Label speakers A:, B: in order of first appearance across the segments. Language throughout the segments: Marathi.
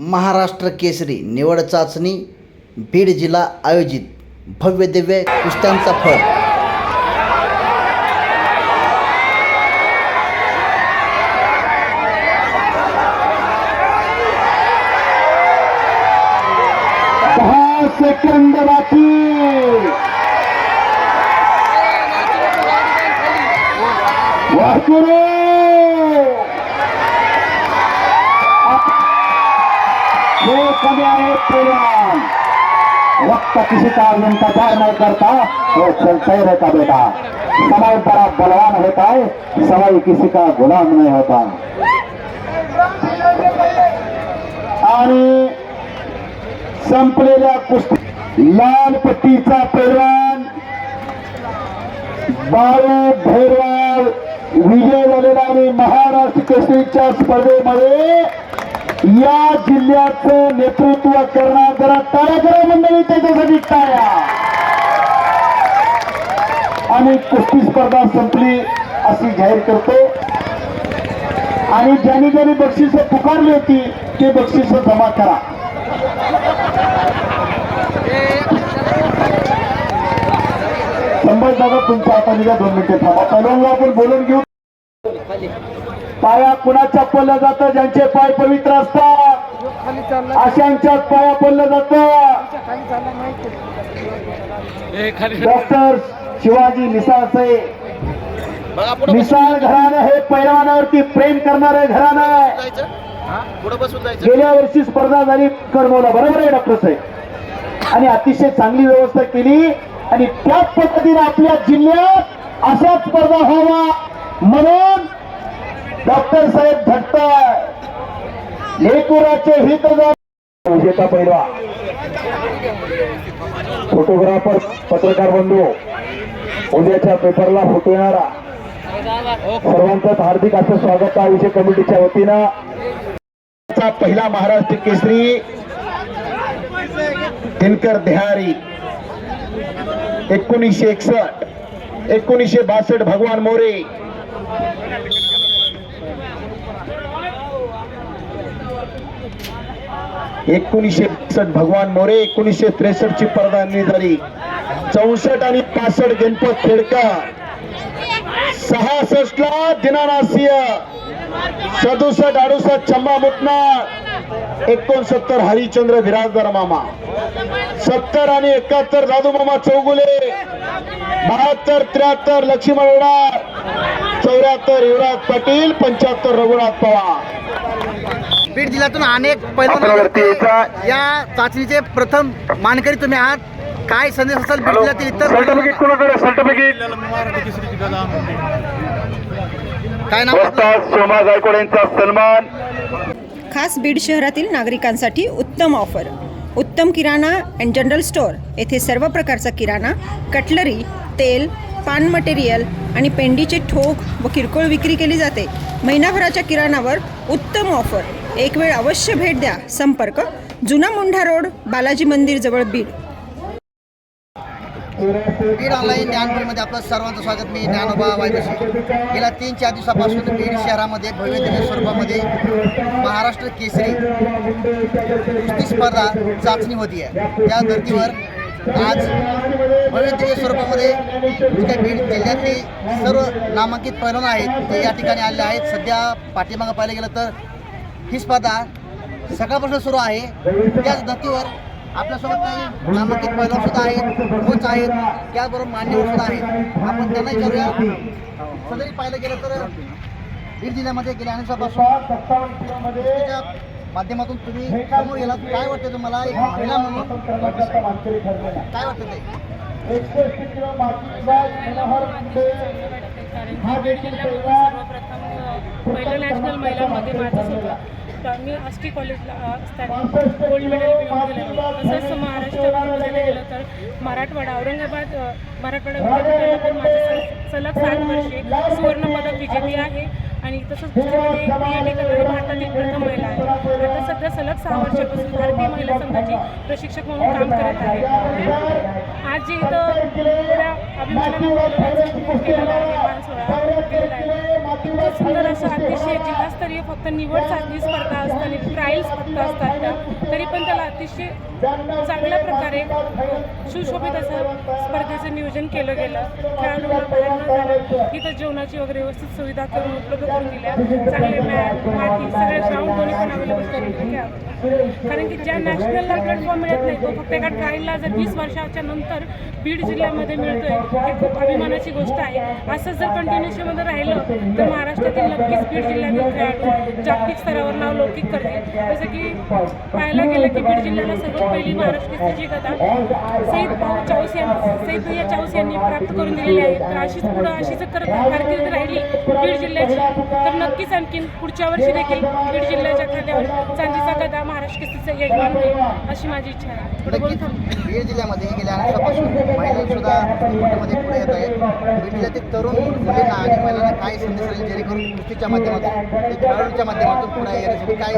A: महाराष्ट्र केसरी निवड चाचणी बीड जिल्हा आयोजित. भव्य दिव्य कुस्त्यांचा फळ.
B: दहा सेकंद बाकी. वासुरे खेळ कमी आहे प्रेम वक्त किसी का इंतजार नहीं करता वो चलते ही रहता बेटा समय बड़ा बलवान होता है समय किसी का गुलाम नहीं होता आणि संपलेल्या कुस्ती लाल पट्टीचा पैलवान बाळू भैरवाल विजय झालेला आणि महाराष्ट्र केसरीच्या स्पर्धेमध्ये या जिल्ह्याचं नेतृत्व करणार जरा टाळ्या मंडळी त्याच्यासाठी टाळ्या. आणि कुस्ती स्पर्धा संपली अशी जाहीर करतो. आणि ज्यांनी ज्यांनी बक्षिस पुकारली होती ते बक्षिस जमा करा. संभाजी दादा तुमच्या हाताने द्या दोन मिनिटे थांबा. पहिल्यांदा आपण बोलून घेऊ. पाया कुणाच्या पडलं जातं? ज्यांचे पाय पवित्र असतात. अशांच्याच पाया पडलं जात. डॉक्टर शिवाजी मिसाळचे मिसाळ घराणं हे पैलवानावरती प्रेम करणारे घराणं आहे. गेल्या वर्षी स्पर्धा झाली करमवला. बरोबर आहे डॉक्टर साहेब. आणि अतिशय चांगली व्यवस्था केली. आणि त्याच पद्धतीने आपल्या जिल्ह्यात अशा स्पर्धा व्हावा म्हणून डॉक्टर साहेब झटताय लेकुराचे हित विजेता पहिला फोटोग्राफर पत्रकार बंधू. उद्याच्या पेपरला फोटो येणारा. सर्वांचं हार्दिक असं स्वागत आहे विषय कमिटीच्या वतीनं. पहिला महाराष्ट्र केसरी दिनकर देहारी. एकोणीसशे एकसष्ट एकोणीसशे बासष्ट भगवान मोरे. एकोणीसशे एकसष्ट भगवान मोरे एकोणीसशे त्रेसष्ट ची स्पर्धा झाली चौसष्ट आणि पासष्ट गणपत खेडकर सहासष्ट ला दिनानासिय सदुसष्ट अडुसष्ट चंबा मुटणार एकोणसत्तर हरिचंद्र बिराजदार मामा. सत्तर आणि एकाहत्तर दादू मामा चौगुले. बहात्तर त्र्याहत्तर लक्ष्मण उडार चौऱ्याहत्तर युवराज पाटील. पंच्याहत्तर रघुनाथ पवार.
A: बीड जिल्ह्यातून अनेक पैलवान या चाचणीचे प्रथम मानकरी तुम्ही आहात. काय संदेश असेल बीड जिल्ह्यातील इतर
B: सर्टिफिकेट
A: काय नाव?
B: सोमा गायकवाड यांचा सन्मान.
C: खास बीड शहरातील नागरिकांसाठी उत्तम ऑफर. उत्तम किराणा अँड जनरल स्टोअर येथे सर्व प्रकारचा किराणा कटलरी तेल पान मटेरियल आणि पेंडीचे ठोक व किरकोळ विक्री केली जाते. महिनाभराच्या किराणावर उत्तम ऑफर एक वेळ अवश्य भेट द्या. संपर्क जुना मुंढा रोड बालाजी मंदिर जवळ बीड.
A: बीड ऑनलाईन ज्ञानभूमीमध्ये आपलं सर्वांचं स्वागत. मी ज्ञानोबा वायदशी. गेल्या तीन चार दिवसापासून बीड शहरामध्ये भव्य दिव्य स्वरूपामध्ये महाराष्ट्र केसरी कुस्ती स्पर्धा चाचणी होती आहे त्या धर्तीवर आज भव्य स्वरूपामध्ये जे काही बीड जिल्ह्यातली सर्व नामांकित पैलवान आहेत ते या ठिकाणी आलेले आहेत. सध्या पाठीमागं पाहिलं गेलं तर ही स्पर्धा सकाळपासून सुरू आहे. त्याच धर्तीवर आपल्यासोबत काही नामांकित पैलवान सुद्धा आहेत कोच आहेत त्याचबरोबर मान्यवर सुद्धा आहेत. आपण त्यांना विचारूया सदरी पाहिलं गेलं तर बीड जिल्ह्यामध्ये गेल्या अनेक दिवसापासून माध्यमातून तुम्ही समोर गेलात. काय वाटतं तुम्हाला? एक महिला म्हणून? काय वाटतं ते?
D: पहिलं नॅशनल महिलांमध्ये माझं होतं. तर मी आष्टी कॉलेजला असताना गोल्ड मेडल मिळवून तसंच महाराष्ट्रामध्ये बघायला गेलं तर मराठवाडा औरंगाबाद मराठवाडा विद्यापीठाला पण माझं सलग सात वर्षे सुवर्णपदक विजेती आहे. आणि तसंच कुस्तीमध्ये पीएटी करणारी भारतातील प्रथम महिला आहे. आता सध्या सलग सहा वर्षापासून भारतीय महिला संघाची प्रशिक्षक म्हणून काम करत आहे आज जे इथं एवढ्या अभिमानानं केलेला आहे मान सोहळा केलेला आहे. इतकं सुंदर असं अतिशय जिल्हास्तरीय फक्त निवड चाचणी स्पर्धा असतात आणि ट्रायल्स फक्त असतात त्या. तरी पण त्याला अतिशय चांगल्या प्रकारे सुशोभित असं स्पर्धेचं नियोजन केलं गेलं. खेळाडूंना बाहेर न जाणं इथं जेवणाची वगैरे व्यवस्थित सुविधा करून उपलब्ध करून दिल्या. चांगले मॅट माती सगळे ग्राउंड दोन्ही पण अवेलेबल करून दिले कारण की ज्या नॅशनलला प्लॅटफॉर्म मिळत नाही तो फक्त एका ट्रायलला जर वीस वर्षाच्या नंतर बीड जिल्ह्यामध्ये मिळतोय हे खूप अभिमानाची गोष्ट आहे. असं जर कंटिन्युशनमध्ये राहिलं तर महाराष्ट्रातील नक्कीच बीड जिल्ह्यातील खेळाडू जागतिक स्तरावर नाव लौकिक करतील. जसं की पाहायला गेलं की बीड जिल्ह्याला सर्वात पहिली महाराष्ट्र केसरीची गदा सईद भाऊ चाऊस यांनी सईद भैया चाऊस यांनी प्राप्त करून दिलेली आहे. तर अशीच पुढं अशीच करत कारकीर्द राहिली बीड जिल्ह्याची. तर नक्कीच आणखीन पुढच्या वर्षी देखील बीड जिल्ह्याच्या खांद्यावर चांदीचा गदा महाराष्ट्र केसरीचा यजमान होईल अशी माझी इच्छा आहे.
A: बीड जिल्ह्यामध्ये गेल्या अनेक वर्षापासून महिला सुद्धा पुढे येत आहेत. बीड जिल्ह्यातील तरुण मुलींना आणि महिलांना काय संदेश राहील जेणेकरून कुस्तीच्या माध्यमातून खेळाडूच्या माध्यमातून पुढे येण्यासाठी काय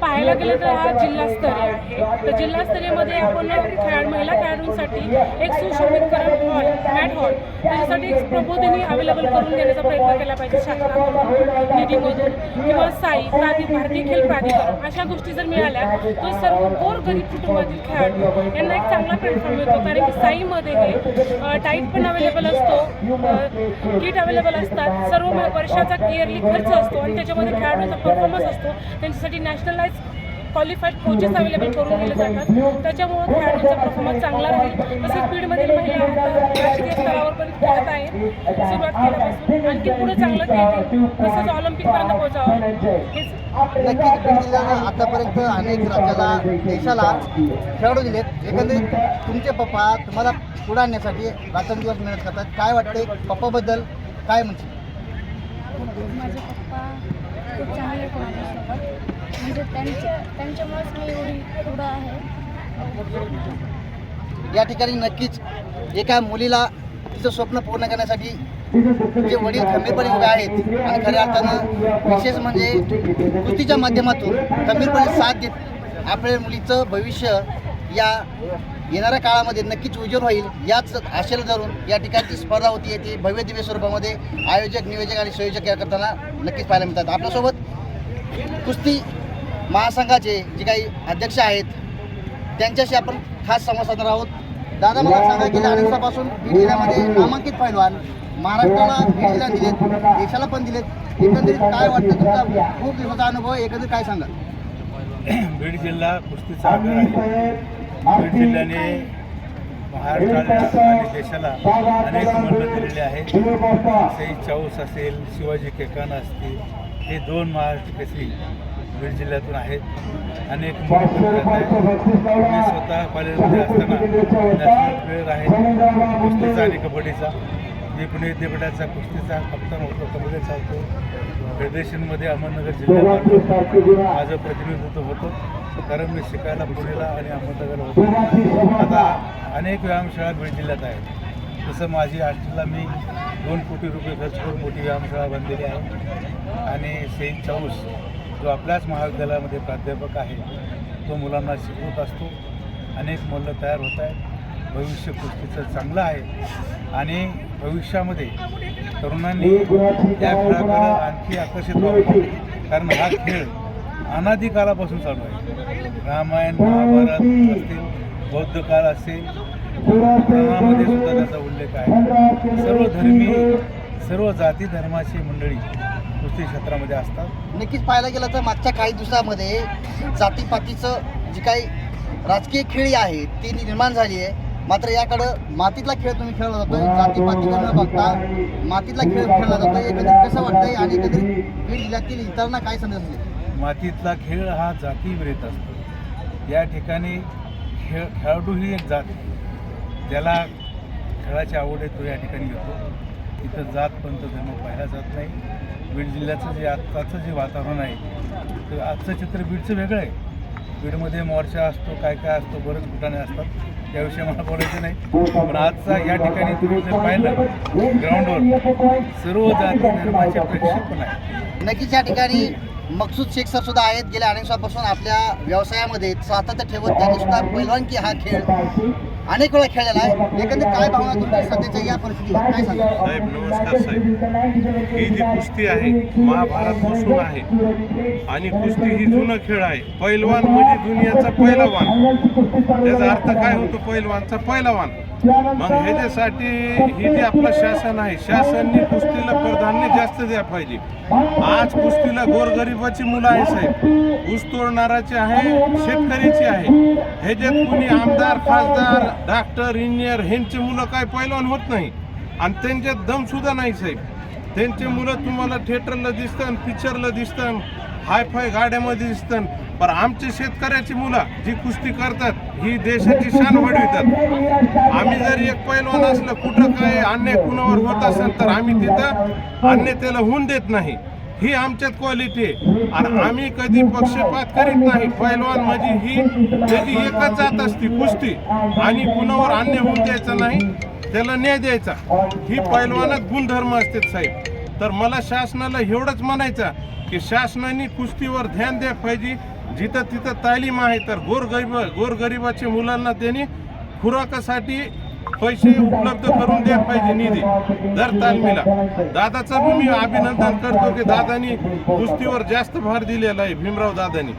D: पाहायला गेलं तर हा जिल्हास्तरीय आहे. तर जिल्हास्तरीयमध्ये आपण खेळाडू महिला खेळाडूंसाठी एक सुशोभितकरण हॉल मॅट हॉल त्याच्यासाठी एक प्रबोधिनी अवेलेबल करून देण्याचा प्रयत्न केला पाहिजे शासनाकडून निधीमधून. किंवा साई प्राधि भारतीय खेळ प्राधिकरण अशा गोष्टी जर मिळाल्या तर सर्व गोर गरीब कुटुंबातील खेळाडू यांना एक चांगला प्लॅटफॉर्म मिळतो. कारण की साईमध्ये हे टाईट पण अवेलेबल असतो किट अवेलेबल असतात. सर्व वर्षाचा इयरली खर्च असतो आणि त्याच्यामध्ये खेळाडूचा परफॉर्मन्स असतो. त्यांच्यासाठी नॅशनलाइज क्वालिफाईड कोचेस अवेलेबल करून दिले जातात. त्याच्यामुळे खेळाडूंचा परफॉर्मन्स चांगला राहील. तसेच बीडमधील महिला आता राष्ट्रीय स्तरावर पण खेळत आहे सुरुवात केल्यापासून आणखी पुढे चांगलं खेळतील. तसंच ऑलिम्पिकपर्यंत पोहोचावं. हेच
A: नक्कीच आतापर्यंत अनेक राज्याला देशाला खेळाडू दिलेत. एकंदरीत तुमचे पप्पा तुम्हाला पुढे आणण्यासाठी रात्रंदिवस मेहनत करतात. काय वाटते पप्पाबद्दल? काय म्हणते
E: माझे पप्पा खूप चांगले आहेत माझ्यासोबत. म्हणजे त्यांच्या त्यांच्यामुळेच मी एवढी पुढं आहे.
A: या ठिकाणी नक्कीच एका मुलीला तिचं स्वप्न पूर्ण करण्यासाठी जे वडील खंबीरपणे उभे आहेत आणि खऱ्या अर्थानं विशेष म्हणजे कृतीच्या माध्यमातून खंबीरपणे साथ देत आपल्या मुलीचं भविष्य या येणाऱ्या काळामध्ये नक्कीच उज्ज्वल होईल. याच आशेला धरून या ठिकाणची स्पर्धा होती. ती भव्य दिव्य स्वरूपामध्ये आयोजक नियोजक आणि संयोजक या करताना नक्कीच पाहायला मिळतात. आपल्यासोबत कुस्ती महासंघाचे जे काही अध्यक्ष आहेत त्यांच्याशी आपण खास संवाद साधणार आहोत. दादा मला सांगा गेल्या अनेक बीड जिल्ह्यामध्ये नामांकित पैलवान महाराष्ट्राला बीड जिल्ह्यात दिलेत देशाला पण दिलेत. एकंदरीत काय वाटतं? तुमचा खूप दिवसाचा अनुभव एकंदरीत काय सांगा
F: बीड जिल्हा कुस्तीचा बीड जिल्ह्याने महाराष्ट्राला आणि देशाला अनेक मनं दिलेली आहेत. सई चाऊस असेल शिवाजी केकान असतील हे दोन महाराष्ट्र केसरी बीड जिल्ह्यातून आहेत. अनेक मी स्वतः कॉलेजमध्ये असताना नॅशनल प्लेअर आहे. कुस्तीचा आणि कबड्डीचा. मी पुणे विद्यापीठाचा कुस्तीचा कप्तान होतो कबड्डीचा होतो फेडरेशनमध्ये अहमदनगर जिल्ह्यात माझं प्रतिनिधित्व होतं. कारण मी शिकायला पुणेला आणि अहमदनगरला होतो. आता अनेक व्यायामशाळा बीड जिल्ह्यात आहेत. तसं माझी हॉस्टेलला मी दोन कोटी रुपये खर्च करून मोठी व्यायामशाळा बांधलेली आहे. आणि सईद चाऊस जो आपल्याच महाविद्यालयामध्ये प्राध्यापक आहे तो मुलांना शिकवत असतो. अनेक मुलं तयार होत आहेत. भविष्य कुस्तीचं चांगलं आहे. आणि भविष्यामध्ये तरुणांनी या खेळाकडे आणखी आकर्षित व्हावं. कारण हा खेळ अनादिकालापासून चालू आहे. रामायण महाभारत असतील बौद्ध काळ असेल पुराणामध्ये सुद्धा त्याचा उल्लेख आहे. सर्व धर्मी सर्व जाती धर्माची मंडळी कुस्ती क्षेत्रामध्ये असतात.
A: नक्कीच पाहायला गेलं तर मागच्या काही दिवसामध्ये जातीपातीचं जी काही राजकीय खेळी आहे ती निर्माण झाली आहे. मात्र याकडं मातीतला खेळ तुम्ही खेळला जातोय. जातीपातीकडे न बघता मातीतला खेळ खेळला जातोय. एकंदरीत कसं वाटतंय? आणि एकंदरीत बीड जिल्ह्यातील इतरांना काय संदेश असेल
F: मातीतला खेळ हा जातीविरहित असतो. या ठिकाणी खेळ खेळाडू ही एक जात त्याला ज्याला खेळाची आवड आहे तो या ठिकाणी येतो. इथं जात पंत धर्म पाहिला जात नाही. बीड जिल्ह्याचं जे आत्ताचं जे वातावरण आहे तर आजचं चित्र बीडचं वेगळं आहे. बीडमध्ये मोर्चा असतो काय काय असतो बरेच ठिकाणे असतात. त्याविषयी मला बोलायचं नाही. पण आजचा या ठिकाणी तुम्ही जर पाहिलं ग्राउंडवर सर्व जाती धर्माचे प्रेक्षक पण आहे
A: नक्कीच या ठिकाणी मकसूद शेख सर सुद्धा आहेत. गेल्या अनेक वर्षापासून आपल्या व्यवसायामध्ये सातत्य ठेवत त्यांनी सुद्धा पैलवानकी हा खेळ अनेक वेळा खेळलेला आहे. एकंदरीत काय भावना तुमच्या सध्याच्या या परिस्थितीत काय सांगा
G: साहेब नमस्कार साहेब. ही जी कुस्ती आहे महाभारत पासून आहे आणि कुस्ती ही जुनं खेळ आहे. पैलवान म्हणजे दुनियाचा पहिलवान त्याचा अर्थ काय होतो? पैलवानचा पहिलवान मग ह्याच्यासाठी हे जे आपलं शासन आहे शासनने कुस्तीला प्राधान्य जास्त द्या पाहिजे. आज कुस्तीला गोरगरीब गोरगरिबाची मुलं आहे साहेब. ऊस तोडणाराची आहे शेतकऱ्याची आहे. ह्याच्यात कुणी आमदार खासदार डॉक्टर इंजिनियर ह्यांची मुलं काय पैलवान होत नाही? आणि त्यांच्यात दम सुद्धा नाही साहेब. त्यांचे मुलं तुम्हाला थिएटरला दिसतं पिक्चरला दिसतं हाय फाय गाड्यामध्ये दिसतं. पण आमचे शेतकऱ्याची मुलं जी कुस्ती करतात ही देशाची शान वाढवितात. आम्ही जर एक पैलवान असलं कुठं काय अन्याय कुणावर होत असेल तर आम्ही तिथं अन्य त्याला होऊन देत नाही. ही आमच्यात क्वालिटी आहे. आणि आम्ही कधी पक्षपात करीत नाही. पैलवान म्हणजे ही त्याची एकच जात असते कुस्ती. आणि कुणावर अन्य होऊन द्यायचा नाही त्याला न्याय द्यायचा. ही पैलवानात गुणधर्म असते साहेब. तर मला शासनाला एवढंच म्हणायचं की शासनाने कुस्तीवर ध्यान द्या पाहिजे. जिथं तिथं तालीम आहे तर गोरगरीब गोरगरिबाच्या मुलांना त्यांनी खुराकासाठी पैसे उपलब्ध करून द्या पाहिजे निधी दर तालमीला. दादाचं मी अभिनंदन करतो की दादानी कुस्तीवर जास्त भर दिलेला आहे भीमराव दादानी.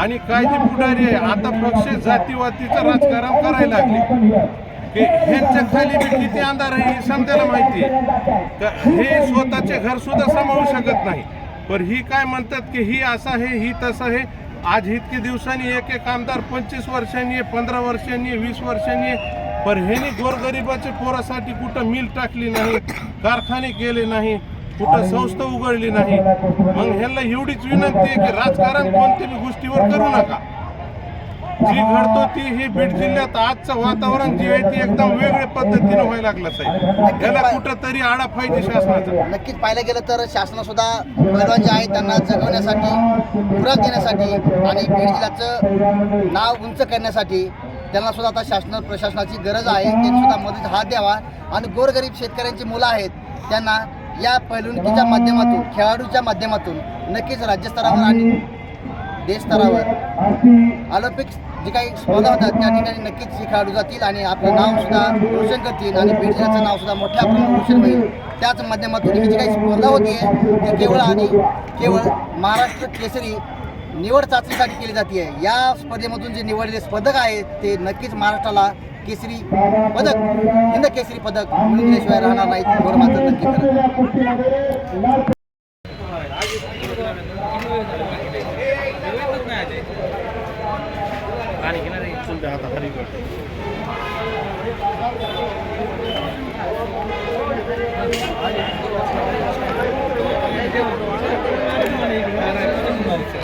G: आणि कायदे पुढारी आहे. आता पक्ष जातीवातीचं राजकारण करायला लागले. की ह्यांच्या खाली मी किती अंधार आहे हे समजायला माहिती आहे. हे स्वतःचे घर सुद्धा सांभाळू शकत नाही. पण ही काय म्हणतात की ही असं आहे ही तसं आहे. आज इतके दिवसांनी एक एक आमदार पंचवीस वर्षांनी पंधरा वर्षांनी वीस वर्षांनी पण ह्यांनी गोरगरिबाच्या पोरासाठी कुठं मिल टाकली नाही कारखाने केले नाही कुठं संस्था उघडली नाही. मग ह्यांना एवढीच विनंती आहे की राजकारण कोणत्याही गोष्टीवर करू नका. जी घडतो ती ही बीड जिल्ह्यात आजचं वातावरण जे आहे ते एकदम वेगळ्या पद्धतीने व्हायला लागलं साहेब. याला कुठं तरी आडा पाहिजे शासनाचा.
A: नक्कीच पाहायला गेलं तर शासना सुद्धा पैलवान जे आहेत त्यांना जगवण्यासाठी खुराक देण्यासाठी आणि बीड जिल्ह्याचं नाव उंच करण्यासाठी त्यांना सुद्धा आता शासन प्रशासनाची गरज आहे. त्यांनी सुद्धा मदत हात द्यावा. आणि गोरगरीब शेतकऱ्यांची मुलं आहेत त्यांना या पैलवानकीच्या माध्यमातून खेळाडूच्या माध्यमातून नक्कीच राज्यस्तरावर आणि देशस्तरावर ऑलिम्पिक्स जे काही स्पर्धा होतात त्या ठिकाणी नक्कीच हे खेळाडू जातील आणि आपलं नाव सुद्धा रोशन करतील आणि बीड जिल्ह्याचं नाव सुद्धा मोठ्या प्रमाणात रोशन होईल. त्याच माध्यमातून ही जी काही स्पर्धा होती ती केवळ आणि केवळ महाराष्ट्र केसरी निवड चाचणीसाठी केली जाते या स्पर्धेमधून जे निवडलेले स्पर्धक आहेत ते नक्कीच महाराष्ट्राला केसरी पदक हिंद केसरी पदक मिळवून दिल्याशिवाय राहणार नाही गोर मात्र नक्की